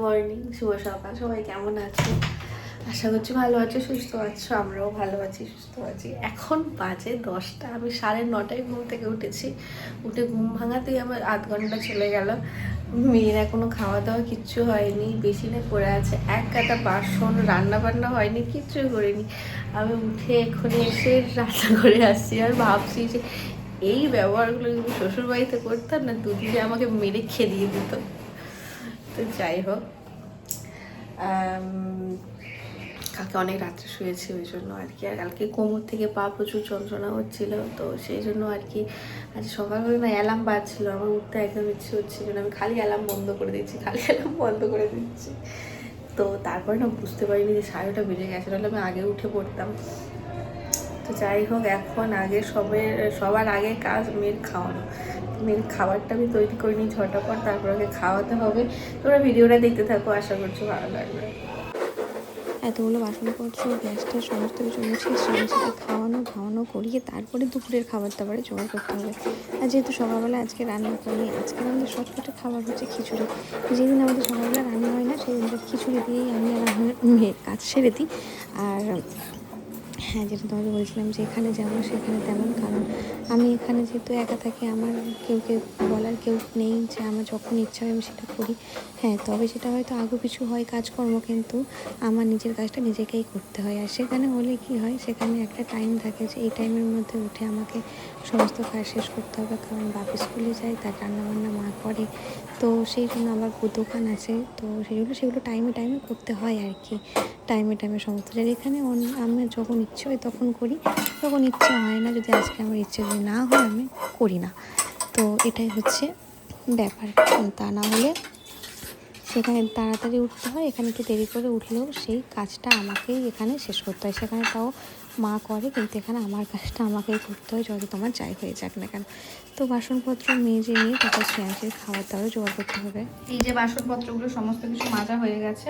Morning, শুভ সকাল। সবাই কেমন আছো? আশা করছি ভালো আছো, সুস্থ আছো, আমরাও ভালো আছি, সুস্থ আছি। এখন বাজে দশটা, আমি সাড়ে নটায় ঘুম থেকে উঠেছি। উঠে ঘুম ভাঙাতেই আমার আধ ঘণ্টা চলে গেল। মেয়ের এখনও খাওয়া দাওয়া কিচ্ছু হয়নি, বেসিনে পড়ে আছে। এক কাটা বাসন রান্না বান্না হয়নি কিচ্ছু করিনি। আমি উঠে এক্ষুনি এসে রান্না করে আসছি আর ভাবছি যে এই ব্যবহারগুলো যদি শ্বশুরবাড়িতে করতাম না, দুদিনে আমাকে মেরে খেদিয়ে দিত। তো যাই হোক কালকে অনেক রাত্রে শুয়েছি, ওই জন্য আর কি, আর কালকে কোমর থেকে পা প্রচুর যন্ত্রণা হচ্ছিল, তো সেই জন্য আর কি আজ সকালবেলা না অ্যালার্ম বাজছিল, আমার উঠতে একদম ইচ্ছে হচ্ছিল না, আমি খালি অ্যালার্ম বন্ধ করে দিচ্ছি, খালি অ্যালার্ম বন্ধ করে দিচ্ছি। তো তারপরে না বুঝতে পারিনি যে সাড়েটা বেজে গেছে নাহলে আমি আগে উঠে পড়তাম। তো যাই হোক, এখন আগে সবের, সবার আগে কাজ, মেয়ের খাওয়ানো। মেয়ের খাবারটা আমি তৈরি করে নিই ছটা পর তারপর ওকে খাওয়াতে হবে। তোমরা ভিডিওটা দেখতে থাকো, আশা করছি ভালো লাগবে। এতগুলো বাসনপত্র, গ্যাসটা, সমস্ত কিছু মুছে শ্রেণীকে খাওয়ানো খাওয়ানো করিয়ে তারপরে দুপুরের খাবার দাবারে জোগাড় করতে হবে। আর যেহেতু সকালবেলা আজকে রান্না করি আজকে আমাদের শর্টকাটে খাবার হচ্ছে খিচুড়ি। যেদিন আমাদের সকালবেলা রান্না হয় না, সেদিনটা খিচুড়ি দিয়েই আমি আমার মেয়ে কাজ সেরে দিই। আর হ্যাঁ যেটা তোমাকে বলছিলাম যে এখানে যেমন সেখানে তেমন কারণ। আমি এখানে যেহেতু একা থাকি, আমার কেউ কেউ বলার কেউ নেই যে আমার যখন ইচ্ছা হয় আমি সেটা করি। হ্যাঁ তবে সেটা হয়তো আগে কিছু হয়, কাজকর্ম, কিন্তু আমার নিজের কাজটা নিজেকেই করতে হয়। আর সেখানে হলে কি হয়, সেখানে একটা টাইম থাকে যে এই টাইমের মধ্যে উঠে আমাকে সমস্ত কাজ শেষ করতে হবে, কারণ বাপি স্কুলে যায়, তার রান্নাবান্না মা করে। তো সেই জন্য আমার দোকান আছে, তো সেগুলো সেগুলো টাইমে টাইমে করতে হয় আর কি। টাইমে টাইমে সমস্ত আর এখানে আমার যখন ইচ্ছে হয় তখন করি। যখন ইচ্ছে হয় না, যদি আজকে আমার ইচ্ছে যদি না হয়, আমি করি না। তো এটাই হচ্ছে ব্যাপার। তা না হলে সেখানে তাড়াতাড়ি উঠতে হয়। এখানে একটু দেরি করে উঠলেও সেই কাজটা আমাকেই এখানে শেষ করতে হয়। সেখানে তাও মা করে, কিন্তু এখানে আমার কাজটা আমাকেই করতে হয়, যত তোমার যাই হয়ে যাক না কেন। তো বাসনপত্র, মেজে নিয়ে তারপর শ্রেয়াংশের খাবার দাবার জোগাড় করতে হবে। এই যে বাসনপত্রগুলো, সমস্ত কিছু মাজা হয়ে গেছে।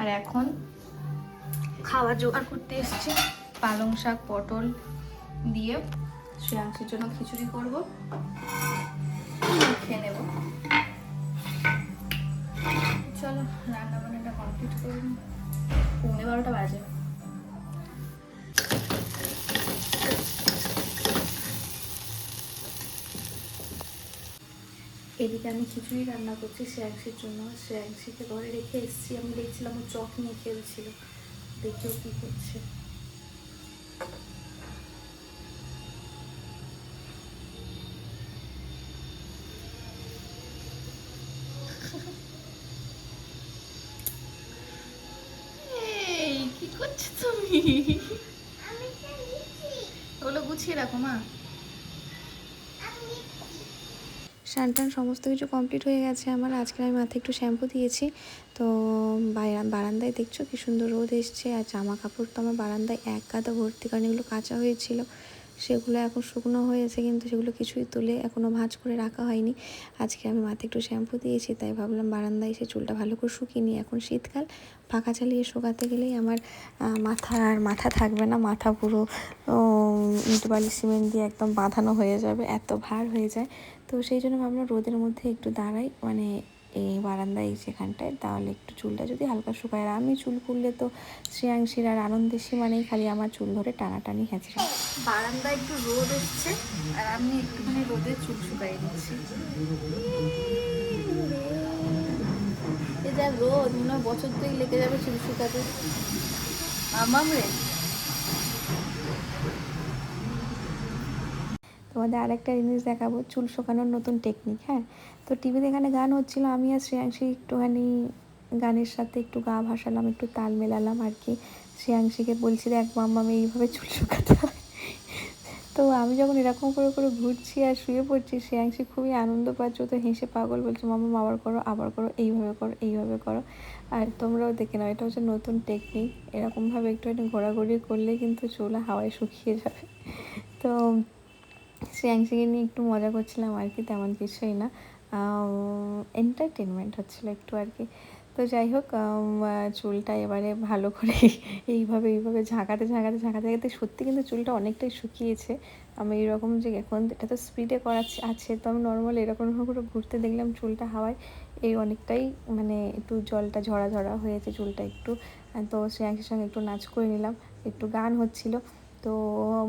আর এখন খাবার জোগাড় করতে এসছে। পালং শাক, পটল দিয়ে শ্রেয়াংশের জন্য খিচুড়ি করব। খেয়ে নেব। চলো রান্না বান্নাটা কমপ্লিট করুন পৌনে বারোটা বাজে। এদিকে আমি খিচুড়ি রান্না করছি শ্রেয়াংশির জন্য। শ্রেয়াংশিকে ঘরে রেখে এসেছি। আমি দেখছিলাম ও চক নিয়ে খেলছিল। দেখি কি করছে কি করছ তুমি? ওগুলো গুছিয়ে রাখো মা। টান সমস্ত কিছু কমপ্লিট হয়ে গেছে। আমার আজকে আমি মাথায় একটু শ্যাম্পু দিয়েছি। তো বারান্দায় দেখছ কি সুন্দর রোদ এসছে। আর জামা কাপড় তো আমার বারান্দায় এক গাদা ভর্তি কারণ এগুলো কাঁচা হয়েছিল। সেগুলো এখন শুকনো হয়েছে কিন্তু সেগুলো কিছুই তুলে এখনও ভাঁজ করে রাখা হয়নি। আজকে আমি মাথায় একটু শ্যাম্পু দিয়েছি, তাই ভাবলাম বারান্দায় এসে চুলটা ভালো করে শুকিয়ে নিই। এখন শীতকাল পাখা চালিয়ে শোকাতে গেলেই আমার মাথা আর মাথা থাকবে না, মাথা পুরো ইট বালি সিমেন্ট দিয়ে একদম বাঁধানো হয়ে যাবে, এত ভার হয়ে যায়। তো সেই জন্য ভাবলাম রোদের মধ্যে একটু দাঁড়াই মানে এই বারান্দায় যেখানটায় তাহলে একটু চুলটা যদি হালকা শুকায়। আর আমি চুল খুললে তো শ্রেয়াংশীর আর আনন্দেশী মানেই খালি আমার চুল ধরে টানাটানি হ্যাঁচড়া। বারান্দায় একটু রোদ এসছে, আর আমি একটুখানি রোদে চুল শুকাই দিচ্ছি। যা রোদ, মনে হয় বছর দুই লেগে যাবে চুল শুকাতে। আমাম রে। তোমাদের আরেকটা জিনিস দেখাবো, চুল শুকানোর নতুন টেকনিক হ্যাঁ? তো টিভিতে এখানে গান হচ্ছিল, আমি আর শ্রেয়াংশী একটুখানি গানের সাথে একটু গা ভাসালাম, একটু তাল মেলালাম আর কি। শ্রেয়াংশীকে বলছি, দেখ মাম্মা, আমি এইভাবে চুল শুকাতে হয়। তো আমি যখন এরকম করে করে ঘুরছি আর শুয়ে পড়ছি, শ্রেয়াংশী খুবই আনন্দ পাচ্ছ তো হেসে পাগল, বলছে, মাম্মা, আবার করো আবার করো, এইভাবে করো এইভাবে করো। আর তোমরাও দেখে নাও, এটা হচ্ছে নতুন টেকনিক এরকমভাবে একটুখানি ঘোরাঘুরি করলে কিন্তু চুল হাওয়ায় শুকিয়ে যাবে। তো শ্রেয়াংশীকে নিয়ে একটু মজা করছিলাম আর কি, তেমন কিছুই না। এন্টারটেনমেন্ট হচ্ছিল একটু আর কি। তো যাই হোক চুলটা এবারে ভালো করে এইভাবে এইভাবে ঝাঁকাতে ঝাঁকাতে ঝাঁকাতে ঝাঁকাতে সত্যি কিন্তু চুলটা অনেকটাই শুকিয়েছে। আমি এরকম যে এখন এটা তো স্পিডে করা আছে- তো আমি নর্মাল এরকম করে ঘুরতে দেখলাম চুলটা হাওয়ায়। এই অনেকটাই মানে একটু জলটা ঝরা ঝরা হয়েছে চুলটা একটু। তো শ্রেয়াংসের সঙ্গে একটু নাচ করে নিলাম, একটু গান হচ্ছিল। তো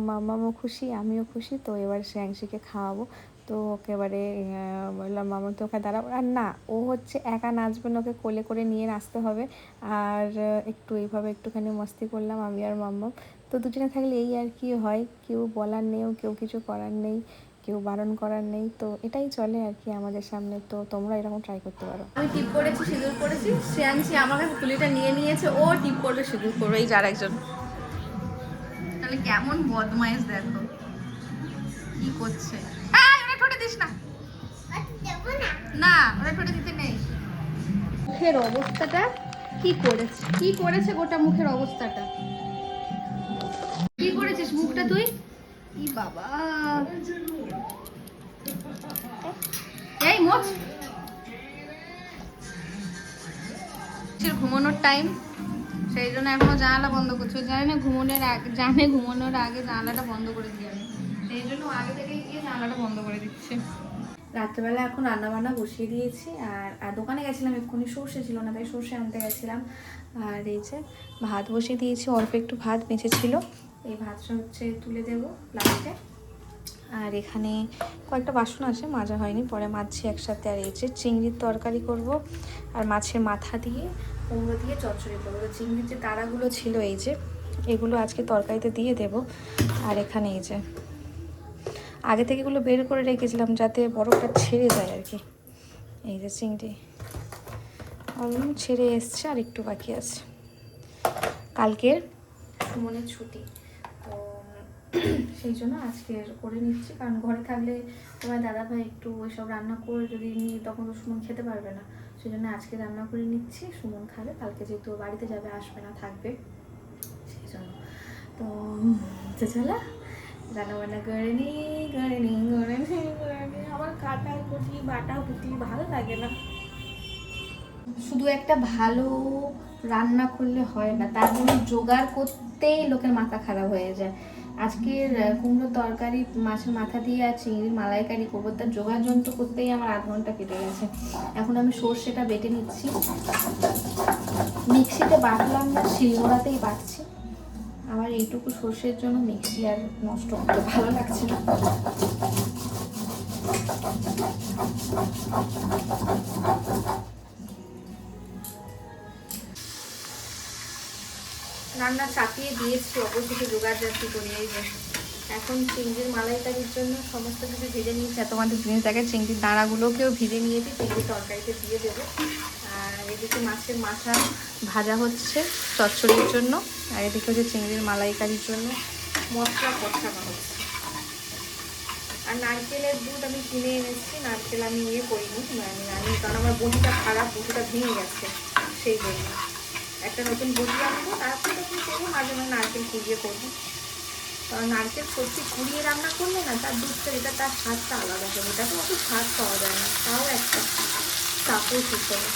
মামামও খুশি, আমিও খুশি। তো এবার শ্রেয়াংশীকে খাওয়াবো। তো ওকে এবারে বললাম, মামা তো ওকে দাঁড়াবো আর না, ও হচ্ছে একা নাচবে না, ওকে কোলে করে নিয়ে নাচতে হবে। আর একটু এইভাবে একটুখানি মস্তি করলাম আমি আর মাম্মা তো দুজনে থাকলে এই আর কি হয়, কেউ বলার নেই, কেউ কিছু করার নেই, কেউ বারণ করার নেই। তো এটাই চলে আর কি আমাদের সামনে। তো তোমরা এরকম ট্রাই করতে পারো। আমি টিপ করেছি, সিঁদুর করেছি। শ্রেয়াংশী আমার কাছে তুলিটা নিয়ে নিয়েছে, ও টিপ করবে, সিঁদুর করবে। এই যার একজন তাহলে কেমন বদমাইশ দেখো? কি করছে? না। মুখের অবস্থাটা কি মুখের অবস্থাটা? কি করেছিস মুখটা তুই? বাবা। এই ঘুমানোর টাইম সেই জন্য এখনও জানালা বন্ধ করছে। জানে না ঘুমানোর আগে জানে ঘুমানোর আগে জানালাটা বন্ধ করে দিয়ে আমি। সেই জন্য আগে থেকেই গিয়ে জানালাটা বন্ধ করে দিচ্ছে। রাত্রেবেলা এখন রান্না বান্না বসিয়ে দিয়েছি আর আর দোকানে গেছিলাম, এক্ষুনি সর্ষে ছিল না, তাই সর্ষে আনতে গেছিলাম। আর এই যে ভাত বসিয়ে দিয়েছি, অল্প একটু ভাত বেঁচে ছিল। এই ভাতটা হচ্ছে তুলে দেবো লাস্টে। আর এখানে কয়েকটা বাসন আছে, মাজা হয়নি, পরে মাজছি একসাথে। আর এই যে চিংড়ির তরকারি করব আর মাছের মাথা দিয়ে। কুমড়ো দিয়ে চচ্চড়ি করব। চিংড়ির যে তারাগুলো ছিল এই যে, এগুলো আজকে তরকারিতে দিয়ে দেব। আর এখানে এই যে, আগে থেকে এগুলো বের করে রেখেছিলাম যাতে বরফটা ছেড়ে যায় আর কি। এই যে চিংড়ি ছেড়ে এসছে আর একটু বাকি আছে। কালকের মনে ছুটি। সেই জন্য আজকে করে নিচ্ছি। কারণ ঘরে থাকলে তোমার দাদা ভাই একটু ওইসব রান্না করে যদি নিই তখন তো সুমন খেতে পারবে না। সেই জন্য আজকে রান্না করে নিচ্ছি, সুমন খাবে। কালকে যেহেতু বাড়িতে যাবে, আসবে না, থাকবে। সেই জন্য। তো চলো রান্না বান্না করে নি করে নি করে নি করে নি। আমার কাটা কুটি, বাটা কুটি ভালো লাগে না। শুধু একটা ভালো রান্না করলে হয় না, তার জন্য জোগাড় করতেই লোকের মাথা খারাপ হয়ে যায়। আজকের কুমড়ো তরকারি মাছের মাথা দিয়ে আর চিংড়ির মালাইকারি করব। তার জোগাড় যন্ত্র করতেই আমার আধ ঘণ্টা কেটে গেছে। এখন আমি সর্ষেটা বেটে নিচ্ছি। মিক্সিতে বাটলাম না শিলনোড়াতেই বাটছি। আমার এইটুকু সর্ষের জন্য মিক্সি আর নষ্ট করতে ভালো লাগছে না। রান্না চাপিয়ে দিয়েছি অবশ্যই জোগাড় যাচ্ছি করি এই যে। এখন চিংড়ির মালাইকারির জন্য সমস্ত কিছু ভেজে নিয়েছি। আর তোমাদের জিনিস দেখে চিংড়ির দাঁড়াগুলোকেও ভিজে নিয়েছি চিংড়ির তরকারিতে দিয়ে দেবো। আর এদিকে মাছের মাথা ভাজা হচ্ছে চচ্চড়ির জন্য, আর এদিকে হচ্ছে চিংড়ির মালাইকারির জন্য মশলা কষানো হচ্ছে। আর নারকেলের দুধ আমি কিনে এনেছি, নারকেল আমি ইয়ে করিনি মানে আমি কারণ আমার বটিটা খারাপ বটিটা ভেঙে গেছে, সেই জন্য। একটা নতুন বটি আনব, তারপরে তখন করব? মাঝে মাঝে নারকেল কুড়িয়ে করব। কারণ নারকেল সত্যি কুড়িয়ে রান্না করলে না, তার দুধটা এটা তার স্বাদটা আলাদা হবে। এটা তো অত স্বাদ পাওয়া যায় না, তাও একটা তাপস হিসেবে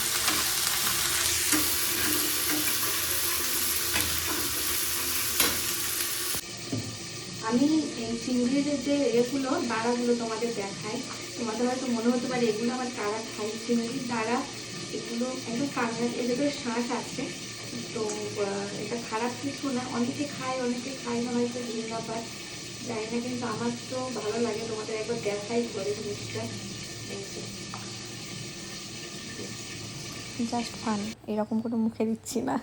আমি এই চিংড়ির যে এগুলো দাঁড়াগুলো তোমাদের দেখাই। তোমাদের হয়তো মনে হতে পারে এগুলো আমার কারা খাই চিংড়ির দাঁড়া এগুলো একদম কাঁচা এদের শাঁস আছে। তো এটা খারাপ কিছু না। অনেকে খায় অনেকে খায় না, হয়তো দিন ব্যাপার জানি না, কিন্তু আমার তো ভালো লাগে তোমাদের একবার দেখাই ঘরে জিনিসটা। জাস্ট ফান এরকম কোনো মুখে দিচ্ছি না।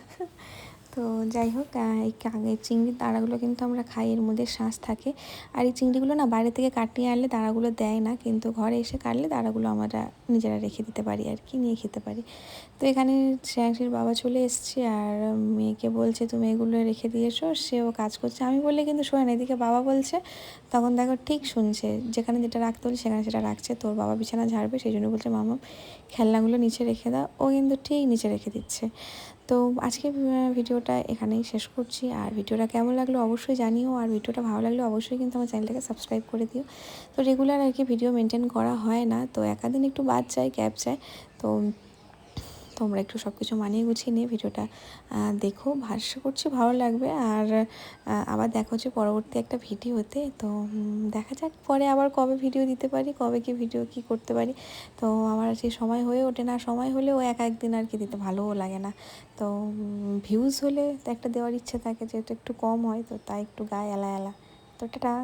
তো যাই হোক এই কাগে চিংড়ির দাঁড়াগুলো কিন্তু আমরা খাই, এর মধ্যে শ্বাস থাকে। আর এই চিংড়িগুলো না বাইরে থেকে কাটিয়ে আনলে দাঁড়াগুলো দেয় না, কিন্তু ঘরে এসে কাটলে দাঁড়াগুলো আমরা নিজেরা রেখে দিতে পারি আর কি, নিয়ে খেতে পারি। তো এখানে শ্রেয়াংশীর বাবা চলে এসছে আর মেয়েকে বলছে, তুমি এগুলো রেখে দিয়েছ, সেও কাজ করছে। আমি বললে কিন্তু শোয় না, এদিকে বাবা বলছে, তখন দেখো ঠিক শুনছে, যেখানে যেটা রাখতে বলি সেখানে সেটা রাখছে, তোর বাবা বিছানা ঝাড়বে, সেই জন্য বলছে, মামা, খেলনাগুলো নিচে রেখে দাও ও কিন্তু ঠিক নিচে রেখে দিচ্ছে। তো আজকে ভিডিওটা এখানেই শেষ করছি। আর ভিডিওটা কেমন লাগল অবশ্যই জানিও। আর ভিডিওটা ভালো লাগলে অবশ্যই কিন্তু আমার চ্যানেলটাকে সাবস্ক্রাইব করে দিও। তো রেগুলার আর কি ভিডিও মেনটেন করা হয় না। তো একাদিন একটু বাদ চাই গ্যাপ চাই তো তোমরা একটু সব কিছু মানিয়ে গুছিয়ে নিয়ে ভিডিওটা দেখো। ভাষ্য করছি ভালো লাগবে। আর আবার দেখা হচ্ছে পরবর্তী একটা ভিডিওতে। তো দেখা যাক পরে আবার কবে ভিডিও দিতে পারি, কবে কি ভিডিও কি করতে পারি। তো, আমার সেই সময় হয়ে ওঠে না। সময় হলেও এক একদিন আর কি দিতে, ভালোও লাগে না। তো ভিউজ হলে একটা দেওয়ার ইচ্ছে থাকে, যেহেতু একটু কম হয়, তো তাই একটু গায়ে এলা এলা তো, টাটা।